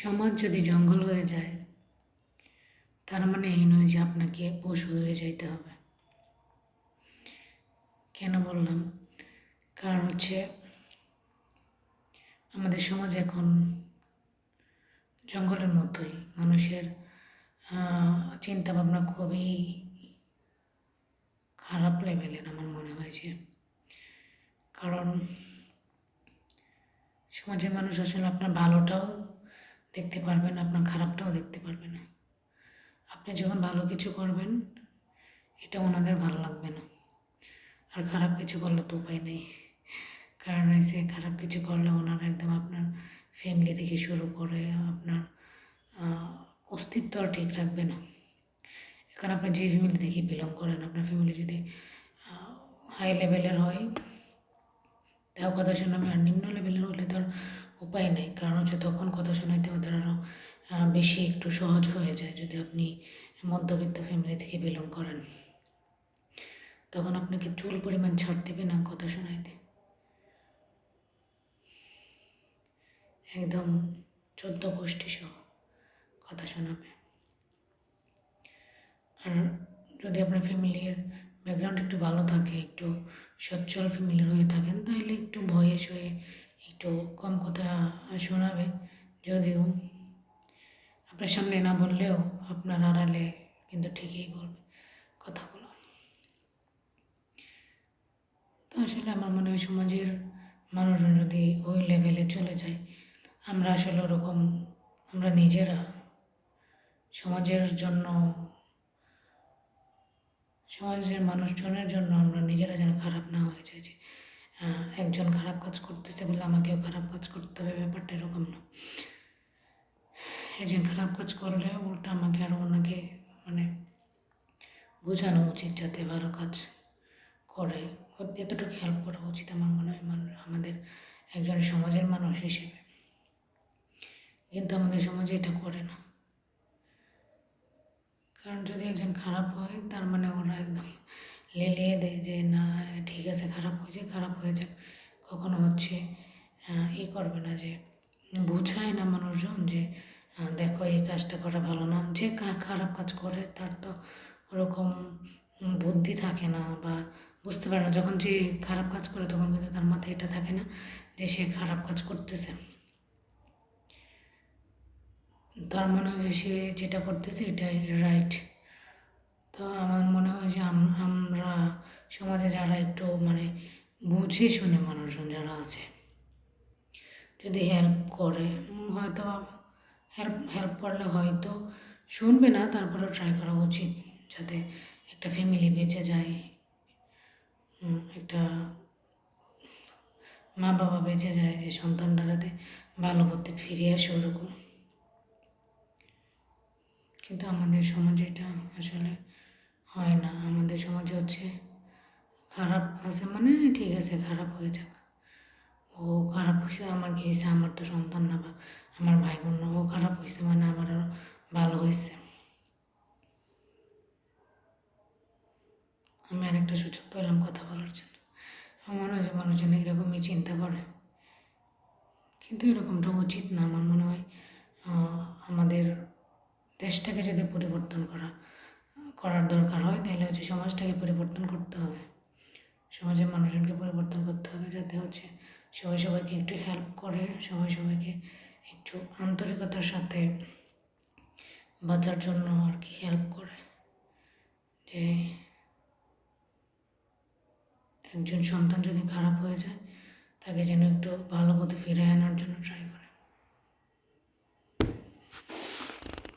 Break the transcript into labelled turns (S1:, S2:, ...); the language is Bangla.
S1: সমাজ যদি জঙ্গল হয়ে যায়, তার মানে এই নয় যে আপনাকে পশু হয়ে যাইতে হবে। কেন বললাম? কারণ হচ্ছে আমাদের সমাজ এখন জঙ্গলের মতোই। মানুষের চিন্তা ভাবনা খুবই খারাপ লেভেলের আমার মনে হয়েছে কারণ সমাজের মানুষ আসলে আপনার ভালোটাও দেখতে পারবেন, আপনার খারাপটাও দেখতে পারবে না আপনি যখন ভালো কিছু করবেন, এটা ওনাদের ভালো লাগবে না। আর খারাপ কিছু করলে তো উপায় নেই। কারণ হয়েছে খারাপ কিছু করলে ওনারা একদম আপনার ফ্যামিলি থেকে শুরু করে আপনার অস্তিত্ব আর ঠিক রাখবে না। এখন আপনি যে ফ্যামিলি থেকে বিলং করেন, আপনার ফ্যামিলি যদি হাই লেভেলের হয়, তাও কথা শোনাবে আর নিম্ন লেভেলের হলে তার উপায় নেই, কারণ হচ্ছে তখন কথা শোনাইতে ওদের আরও বেশি একটু সহজ হয়ে যায় যদি আপনি মধ্যবিত্ত ফ্যামিলি থেকে বিলং করেন। তখন আপনাকে চুল পরিমাণ ছাড় দেবে না কথা শোনাইতে। একদম চোদ্দ গোষ্ঠী সহ কথা শোনাবে। আর যদি আপনার ফ্যামিলির ব্যাকগ্রাউন্ড একটু ভালো থাকে, একটু সচ্ছল ফ্যামিলির হয়ে থাকেন, তাহলে একটু ভয়ে সয়ে একটু কম কথা শোনাবে। যদিও আপনার সামনে না বললেও আপনার আড়ালে কিন্তু ঠিকই বলবে কথাগুলো। তো আসলে আমার মনে হয় সমাজের মানুষজন যদি ওই লেভেলে চলে যায়, আমরা আসলে ওরকম, আমরা নিজেরা সমাজের জন্য, সমাজের মানুষজনের জন্য আমরা নিজেরা যেন খারাপ না হয়ে যাই। একজন খারাপ কাজ করতেছে বলে আমাকেও খারাপ কাজ করতে হবে, ব্যাপারটা এরকম না। একজন খারাপ কাজ করলে উল্টা আমাকে আরও ওনাকে মানে বোঝানো উচিত যাতে ভালো কাজ করে। এতটুকু হেল্প করা উচিত আমার মনে হয় আমাদের একজন সমাজের মানুষ হিসেবে। কিন্তু আমাদের সমাজে এটা করে না। কারণ যদি একজন খারাপ হয়, তার মানে ওরা একদম লেলিয়ে দেয় যে, না, ঠিক আছে, খারাপ হয়েছে, খারাপ হয়ে যাক কখনো হচ্ছে ই করবে না যে, বুঝায় না মানুষজন যে দেখো এই কাজটা করা ভালো না। যে খারাপ কাজ করে তার তো ওরকম বুদ্ধি থাকে না বা বুঝতে পারে না। যখন যে খারাপ কাজ করে তখন কিন্তু তার মাথায় এটা থাকে না যে সে খারাপ কাজ করতেছে। তার মনে হয় যে সে যেটা করতেছে এটাই রাইট তো আমার মনে হয় যে আমরা সমাজে যারা একটু মানে বুঝে শুনে মানুষজন যারা আছে, যদি হেল্প করে, হয়তো হেল্প হেল্প করলে হয়তো শুনবে না, তারপরেও ট্রাই করা উচিত যাতে একটা ফ্যামিলি বেঁচে যায় একটা মা বাবা বেঁচে যায়, যে সন্তানটা যাতে ভালো পথে ফিরে আসে ওরকম। কিন্তু আমাদের সমাজে এটা আসলে আমাদের সমাজে হচ্ছে খারাপ আছে মানে ঠিক আছে, খারাপ হয়ে যাক। ও খারাপ হয়েছে, আমার কি হয়েছে? আমার তো সন্তান না বা, আমার ভাই বোন ও খারাপ হয়েছে মানে আমার ভালো হয়েছে। আমি আরেকটা সুযোগ পেলাম কথা বলার জন্য। আমার মনে হয় যে মানুষজন এরকমই চিন্তা করে। কিন্তু এরকমটা উচিত না। আমার মনে হয় আমাদের দেশটাকে যদি পরিবর্তন করা করার দরকার হয়, তাহলে হচ্ছে সমাজটাকে পরিবর্তন করতে হবে। সমাজের মানুষজনকে পরিবর্তন করতে হবে যাতে হচ্ছে সবাই সবাইকে একটু হেল্প করে, সবাই সবাইকে একটু আন্তরিকতার সাথে বাঁচার জন্য আর কি হেল্প করে। যে একজন সন্তান যদি খারাপ হয়ে যায়, তাকে যেন একটু ভালো পথে ফিরে